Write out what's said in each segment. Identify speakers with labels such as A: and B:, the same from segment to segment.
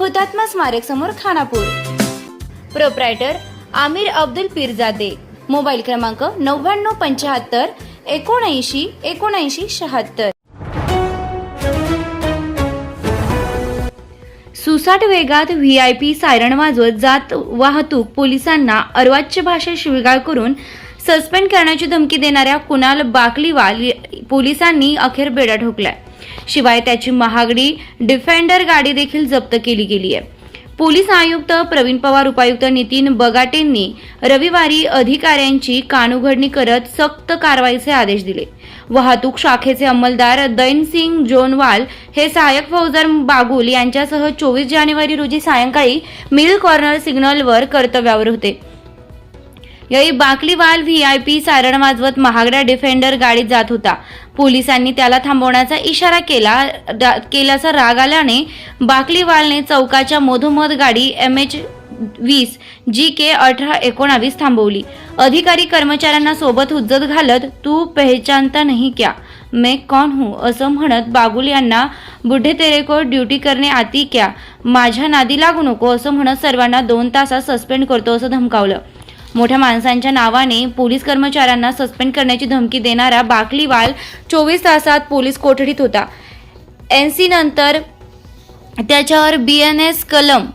A: हुतात्मा स्मारक समोर खानापूर. प्रोप्रायटर आमिर अब्दुल पिरजादे. मोबाईल क्रमांक नव्याण्णव पंच्याहत्तर एकोणऐंशी एकोणऐंशी शहात्तर. सुसाट वेगात व्ही आय पी सायरन वाजवत जात वाहतूक पोलिसांना अर्वाच्य भाषेत शिवीगाळ करून सस्पेंड करण्याची धमकी देणाऱ्या कुणाल बाकलीवाल पोलिसांनी अखेर बेडा ठोकलाय. शिवाय त्याची महागडी डिफेंडर गाडी देखील जप्त केली गेली आहे पोलीस आयुक्त प्रवीण पवार उपायुक्त नितीन बगाटेंनी रविवारी अधिकाऱ्यांची कानउघडणी करत सक्त कारवाईचे आदेश दिले. वाहतूक शाखेचे अंमलदार दैनसिंग जोनवाल हे सहाय्यक फौजदार बागुल यांच्यासह चोवीस जानेवारी रोजी सायंकाळी मिल कॉर्नर सिग्नलवर कर्तव्यावर होते. यावेळी बाकलीवाल व्ही आय पी सारण वाजवत महागड्या डिफेंडर गाडीत जात होता. पोलिसांनी त्याला थांबवण्याचा इशारा केला केल्याचा राग आल्याने बाकलीवालने चौकाच्या मधोमध गाडी एम एच वीस जी के अठरा एकोणावीस थांबवली. अधिकारी कर्मचाऱ्यांना सोबत हुज्जत घालत तू पहचानता नहीं क्या? मैं कौन हूँ? असं म्हणत बागुल यांना बुढे तेरेको ड्युटी करणे आती क्या? माझ्या नादी लागू नको असं म्हणत सर्वांना दोन तासात सस्पेंड करतो असं धमकावलं. मोठ्या माणसांच्या नावाने पोलीस कर्मचाऱ्यांना सस्पेंड करण्याची धमकी देणारा बाकलीवाल चोवीस तासात पोलीस कोठडीत होता. एन सी नंतर त्याच्यावर बी एन एस कलम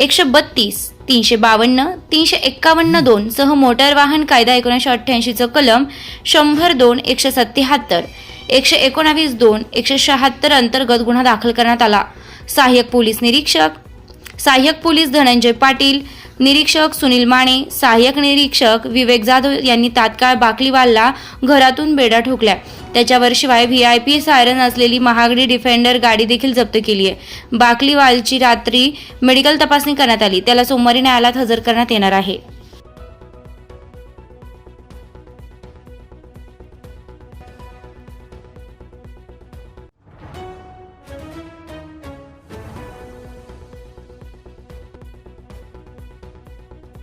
A: एकशे बत्तीस तीनशे बावन्न तीनशे एक्कावन्न दोन सह मोटार वाहन कायदा एकोणीसशे अठ्ठ्याऐंशीचं कलम शंभर दोन एकशे सत्त्याहत्तर एकशे एकोणावीस दोन एकशे शहात्तर अंतर्गत गुन्हा दाखल करण्यात आला. सहाय्यक पोलीस निरीक्षक सहाय्यक पोलीस धनंजय पाटील निरीक्षक सुनील माने सहाय्यक निरीक्षक विवेक जाधव यांनी तात्काळ बाकलीवालला घरातून बेडा ठोकल्या. त्याच्यावर शिवाय व्ही आय पी सायरन असलेली महागडी डिफेंडर गाडी देखील जप्त केली आहे. बाकलीवालची रात्री मेडिकल तपासणी करण्यात आली. त्याला सोमवारी न्यायालयात हजर करण्यात येणार आहे.